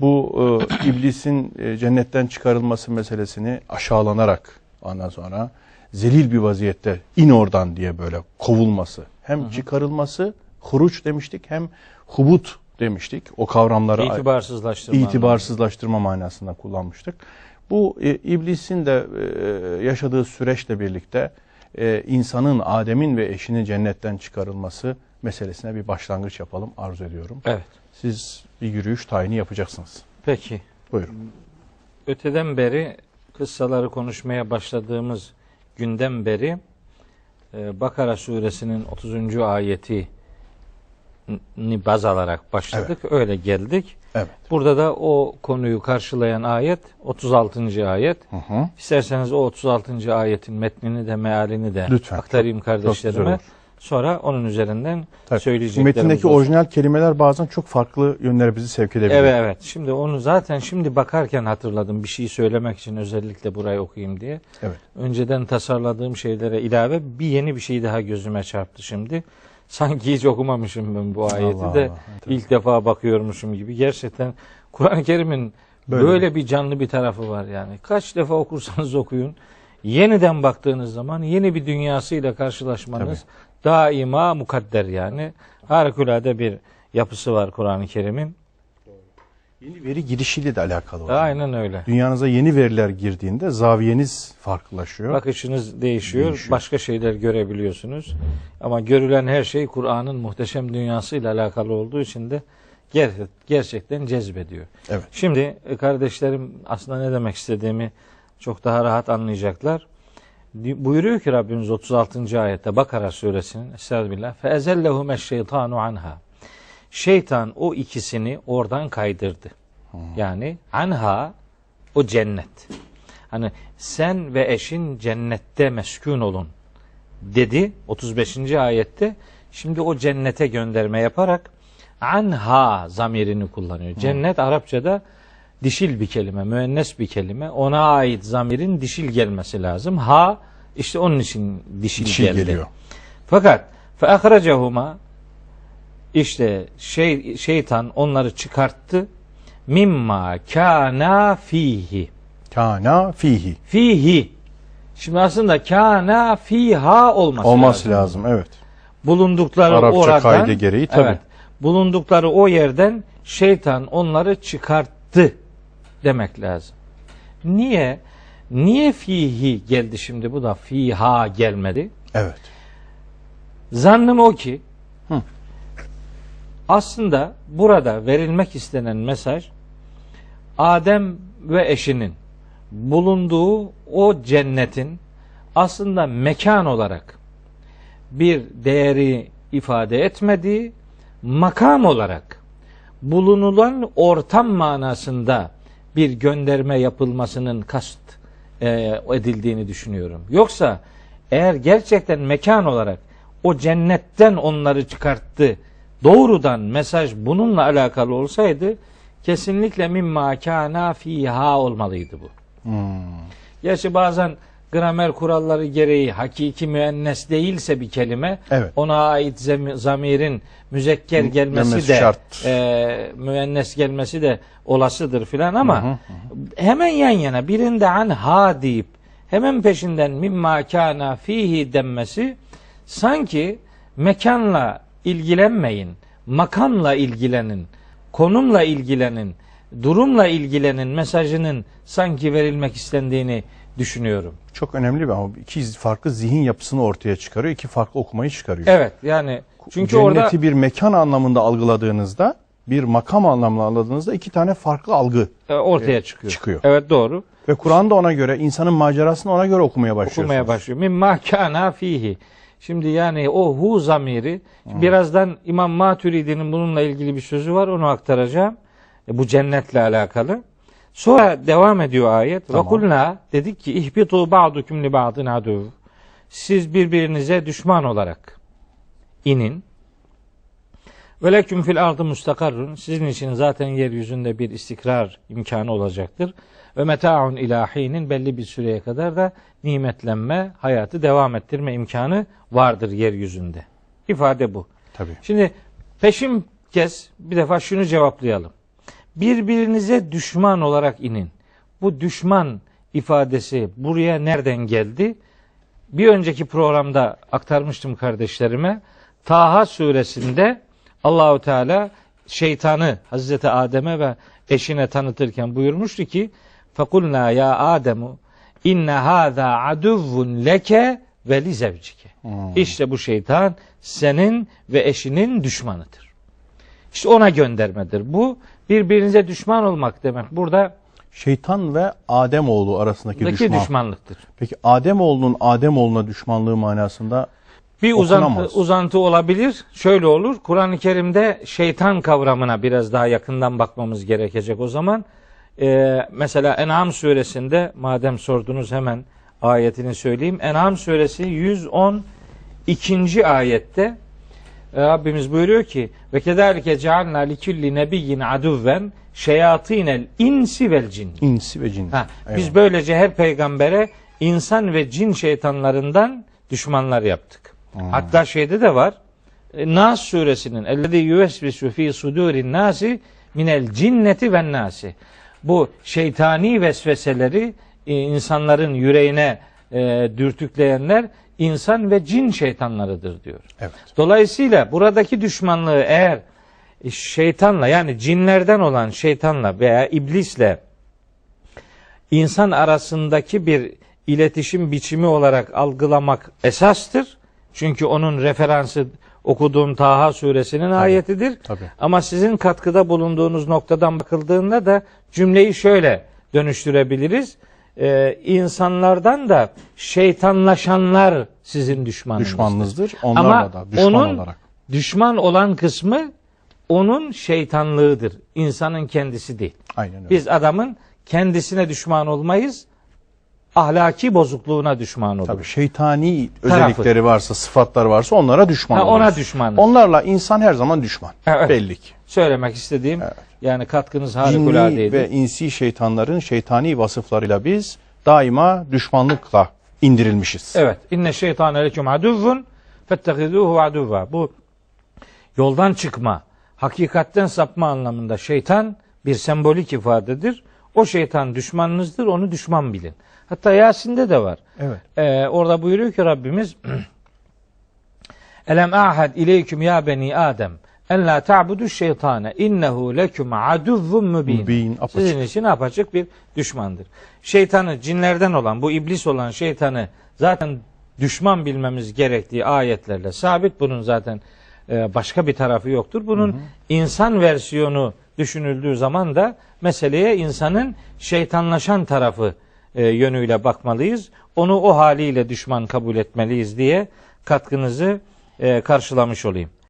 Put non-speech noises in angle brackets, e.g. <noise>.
bu e, iblisin e, cennetten çıkarılması meselesini aşağılanarak ondan sonra zelil bir vaziyette in oradan diye böyle kovulması. Hem çıkarılması huruç demiştik hem hubut demiştik. O kavramları İtibarsızlaştırma. itibarsızlaştırma manasında kullanmıştık. Bu e, iblisin de e, yaşadığı süreçle birlikte e, insanın, Adem'in ve eşinin cennetten çıkarılması meselesine bir başlangıç yapalım arzu ediyorum. Evet. Siz bir yürüyüş tayini yapacaksınız. Peki. Buyurun. Öteden beri kıssaları konuşmaya başladığımız günden beri e, Bakara suresinin 30. ayeti ni baz alarak başladık. Öyle geldik. Evet. Burada da o konuyu karşılayan ayet 36. ayet. Hı hı. İsterseniz o 36. ayetin metnini de mealini de Lütfen. aktarayım Çok kardeşlerime. olur. Sonra onun üzerinden Tabii. söyleyeceklerimiz Metindeki olsun. orijinal kelimeler bazen çok farklı yönlere bizi sevk edebiliyor. Evet evet. Şimdi onu zaten şimdi bakarken hatırladım bir şey söylemek için özellikle burayı okuyayım diye. Evet. Önceden tasarladığım şeylere ilave bir yeni bir şey daha gözüme çarptı şimdi. <laughs> Sanki hiç okumamışım ben bu ayeti Allah de Allah, ilk defa bakıyormuşum gibi. Gerçekten Kur'an-ı Kerim'in böyle. Böyle. bir canlı bir tarafı var yani. Kaç defa okursanız okuyun. Yeniden baktığınız zaman yeni bir dünyasıyla karşılaşmanız daima mukadder yani. Harikulade bir yapısı var Kur'an-ı Kerim'in. Yeni veri girişiyle de alakalı. o zaman. Aynen öyle. Dünyanıza yeni veriler girdiğinde zaviyeniz farklılaşıyor. Bakışınız değişiyor, Değişiyor. başka şeyler görebiliyorsunuz. Ama görülen her şey Kur'an'ın muhteşem dünyasıyla alakalı olduğu için de ger- gerçekten cezbediyor. Evet. Şimdi e, kardeşlerim aslında ne demek istediğimi çok daha rahat anlayacaklar. Buyuruyor ki Rabbimiz 36. ayette Bakara suresinin Estağfirullah. Feezellehume şeytanu anha. Şeytan o ikisini oradan kaydırdı. Yani anha o cennet. Hani sen ve eşin cennette meskun olun dedi 35. ayette. Şimdi o cennete gönderme yaparak anha zamirini kullanıyor. Cennet Arapçada dişil bir kelime, müennes bir kelime. Ona ait zamirin dişil gelmesi lazım. Ha işte onun için dişil, Dişil geldi. geliyor. Fakat feahracehuma işte şey şeytan onları çıkarttı mimma kana fihi. Kana fihi. Fihi. Şimdi aslında kana fiha olması, Olması lazım. lazım. Evet. Bulundukları Arapça oradan kaydı gereği tabii. Evet. Bulundukları o yerden şeytan onları çıkarttı demek lazım. Niye? Niye fihi geldi şimdi bu da fiha gelmedi? Evet. Zannım o ki Hı. aslında burada verilmek istenen mesaj Adem ve eşinin bulunduğu o cennetin aslında mekan olarak bir değeri ifade etmediği makam olarak bulunulan ortam manasında bir gönderme yapılmasının kast e, edildiğini düşünüyorum. Yoksa eğer gerçekten mekan olarak o cennetten onları çıkarttı, doğrudan mesaj bununla alakalı olsaydı kesinlikle mimma kana fiha olmalıydı bu. Hmm. Gerçi bazen gramer kuralları gereği hakiki müennes değilse bir kelime Evet. ona ait zamirin müzekker gelmesi Demesi de şart. e, müennes gelmesi de olasıdır filan ama hemen yan yana birinde an ha deyip hemen peşinden mimma kana fihi denmesi sanki mekanla ilgilenmeyin, makamla ilgilenin, konumla ilgilenin, durumla ilgilenin mesajının sanki verilmek istendiğini düşünüyorum. Çok önemli bir ama iki farklı zihin yapısını ortaya çıkarıyor. iki farklı okumayı çıkarıyor. Evet yani çünkü Cenneti orada bir mekan anlamında algıladığınızda, bir makam anlamında algıladığınızda iki tane farklı algı e, ortaya çıkıyor. çıkıyor. Evet doğru. Ve Kur'an da ona göre, insanın macerasını ona göre okumaya başlıyorsunuz. Okumaya başlıyor. Mimma kana fihi. Şimdi yani o hu zamiri birazdan İmam Maturidi'nin bununla ilgili bir sözü var onu aktaracağım. E, bu cennetle alakalı. Sonra devam ediyor ayet. Tamam. kulna dedik ki ihbitu ba'dukum li ba'din adu. Siz birbirinize düşman olarak inin. Ve leküm fil ardı mustakarrun. Sizin için zaten yeryüzünde bir istikrar imkanı olacaktır. Ve meta'un ilahinin belli bir süreye kadar da nimetlenme, hayatı devam ettirme imkanı vardır yeryüzünde. İfade bu. Tabii. Şimdi peşin kez bir defa şunu cevaplayalım. Birbirinize düşman olarak inin. Bu düşman ifadesi buraya nereden geldi? Bir önceki programda aktarmıştım kardeşlerime. Taha suresinde Allahu Teala şeytanı Hazreti Adem'e ve eşine tanıtırken buyurmuştu ki Fekulna ya Ademu inne hâzâ aduvvun leke ve li zevcike. İşte bu şeytan senin ve eşinin düşmanıdır. İşte ona göndermedir. Bu birbirinize düşman olmak demek. Burada Şeytan ve Ademoğlu arasındaki düşman. düşmanlıktır. Peki Ademoğlunun Ademoğluna düşmanlığı manasında Bir uzantı, uzantı olabilir. Şöyle olur. Kur'an-ı Kerim'de şeytan kavramına biraz daha yakından bakmamız gerekecek o zaman. Ee, mesela En'am suresinde madem sordunuz hemen ayetini söyleyeyim. En'am suresi 112. ayette Rabbimiz buyuruyor ki ve kederike cealna likulli nebiyyin aduven şeyatinel insi vel cin. insi ve cin. Ha, biz Eyvallah. böylece her peygambere insan ve cin şeytanlarından düşmanlar yaptık. Hatta şeyde de var. e, Nas suresinin ellezî yüvesvisu fî sudûrin nâsi minel cinneti ven nâsi. Bu şeytani vesveseleri e, insanların yüreğine e, dürtükleyenler insan ve cin şeytanlarıdır diyor. Evet. Dolayısıyla buradaki düşmanlığı eğer şeytanla yani cinlerden olan şeytanla veya iblisle insan arasındaki bir iletişim biçimi olarak algılamak esastır. Çünkü onun referansı okuduğum Taha suresinin ayetidir. tabii. Ama sizin katkıda bulunduğunuz noktadan bakıldığında da cümleyi şöyle dönüştürebiliriz. Ee, insanlardan da şeytanlaşanlar sizin düşmanınızdır. Düşmanınızdır. Onlarla Ama da düşman onun olarak. düşman olan kısmı onun şeytanlığıdır. İnsanın kendisi değil. Aynen öyle. Biz adamın kendisine düşman olmayız. Ahlaki bozukluğuna düşman oluruz. Tabii şeytani Tarafı. özellikleri varsa, sıfatlar varsa onlara düşman Ha, oluruz. ona düşmanız. Onlarla insan her zaman düşman. Evet. Belli ki. Söylemek istediğim Evet. yani katkınız Cinni harikuladeydi. ve insi şeytanların şeytani vasıflarıyla biz daima düşmanlıkla indirilmişiz. Evet. İnne şeytan leküm aduvvun fettehizuhu aduvva. Bu yoldan çıkma, hakikatten sapma anlamında şeytan bir sembolik ifadedir. O şeytan düşmanınızdır, onu düşman bilin. Hatta Yasin'de de var. Evet. Ee, orada buyuruyor ki Rabbimiz Elem ahad ileyküm ya beni Adem en la ta'budu şeytane innehu leküm aduvvun mübin. Mübin, apaçık. Sizin için apaçık bir düşmandır. Şeytanı cinlerden olan bu iblis olan şeytanı zaten düşman bilmemiz gerektiği ayetlerle sabit. Bunun zaten e, başka bir tarafı yoktur. Bunun insan versiyonu düşünüldüğü zaman da meseleye insanın şeytanlaşan tarafı e, yönüyle bakmalıyız. Onu o haliyle düşman kabul etmeliyiz diye katkınızı e, karşılamış olayım.